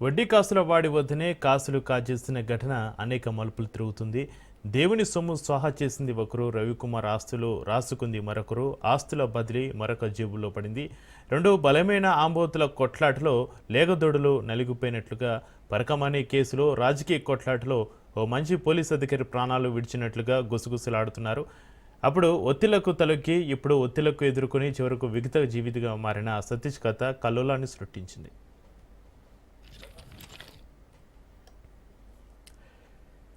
వడ్డీ కాసుల వాడి వద్దనే కాసులు కాజేసిన ఘటన అనేక మలుపులు తిరుగుతుంది. దేవుని సొమ్ము స్వాహా చేసింది ఒకరు రవికుమార్ ఆస్తులు రాసుకుంది మరొకరు ఆస్తుల బదిలీ మరొక జేబులో పడింది. రెండు బలమైన ఆంబోతుల కొట్లాటలో లేగదొడులు నలిగిపోయినట్లుగా పరకమనే కేసులో రాజకీయ కొట్లాటలో ఓ మంచి పోలీస్ అధికారి ప్రాణాలు విడిచినట్లుగా గుసగుసలాడుతున్నారు. అప్పుడు ఒత్తిళ్ళకు తలొక్కి ఇప్పుడు ఒత్తిళ్ళకు ఎదుర్కొని చివరకు విగత జీవితగా మారిన సతీష్ కథ కల్లోలాన్ని సృష్టించింది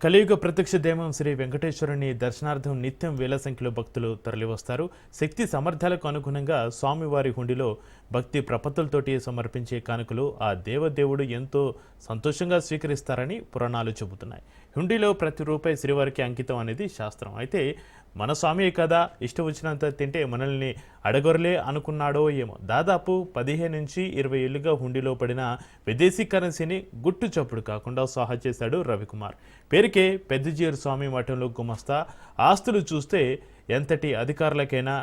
కలియుగ ప్రత్యక్ష దైవం శ్రీ వెంకటేశ్వరుని దర్శనార్థం నిత్యం వేల సంఖ్యలో భక్తులు తరలివస్తారు. శక్తి సామర్థ్యాలకు అనుగుణంగా స్వామివారి హుండిలో భక్తి ప్రపత్తులతోటి సమర్పించే కానుకలు ఆ దేవదేవుడు ఎంతో సంతోషంగా స్వీకరిస్తారని పురాణాలు చెబుతున్నాయి. హుండీలో ప్రతి రూపాయి శ్రీవారికి అంకితం అనేది శాస్త్రం. అయితే మన స్వామి కదా ఇష్టం వచ్చినంత తింటే మనల్ని అడగొరలే అనుకున్నాడో ఏమో. దాదాపు పదిహేను నుంచి ఇరవై ఏళ్ళుగా హుండీలో పడిన విదేశీ కరెన్సీని గుట్టు చప్పుడు కాకుండా సాహా చేశాడు రవికుమార్. పేరు పేరుకే పెద్దజీయర్ స్వామి మఠంలో గుమస్తా. ఆస్తులు చూస్తే ఎంతటి అధికారులకైనా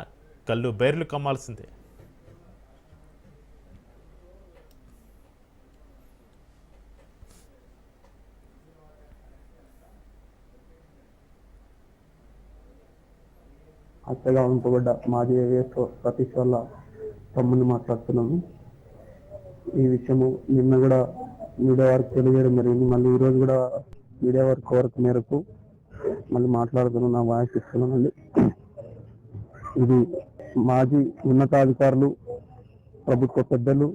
కళ్ళు బైర్లు కమ్మాల్సిందే. అత్తగా ఉంపబడ్డ మాజీ ఏవిఎస్ సతీష్ వాళ్ళ తమ్ముని మాట్లాడుతున్నాను ఈ విషయము నిన్న కూడా మీడియా వారికి తెలియజేయడం జరిగింది. మళ్ళీ ఈరోజు కూడా మీడియా వారి కోరిక మేరకు మళ్ళీ మాట్లాడుతున్నాను వాయిస్ ఇస్తున్నానండి. ఇది మాజీ ఉన్నతాధికారులు ప్రభుత్వ పెద్దలు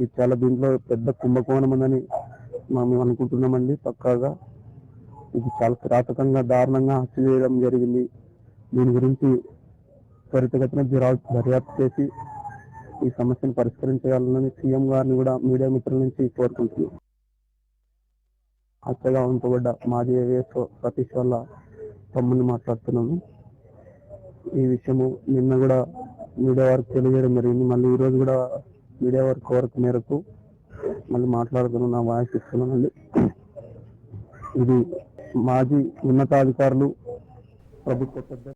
ఇది చాలా దీంట్లో పెద్ద కుంభకోణం ఉందని మేము అనుకుంటున్నామండి. పక్కాగా ఇది చాలా కిరాతకంగా దారుణంగా హత్య చేయడం జరిగింది. దీని గురించి త్వరితగతిన దర్యాప్తు చేసి ఈ సమస్యను పరిష్కరించాలని సీఎం గారిని కూడా మీడియా మిత్రుల నుంచి కోరుకుంటున్నాం. అత్తగా ఉంచబడ్డ మాజీ ఏవిఎస్ సతీష్ వల్ల తమ్ముని మాట్లాడుతున్నాను ఈ విషయము నిన్న కూడా మీడియా వారికి తెలియజేయడం జరిగింది. మళ్ళీ ఈ రోజు కూడా మీడియా వర్క్ వరకు మేరకు మళ్ళీ మాట్లాడుతున్నాను నా వాయిస్ ఇస్తున్నానండి ఇది మాజీ ఉన్నతాధికారులు ప్రభుత్వ పెద్ద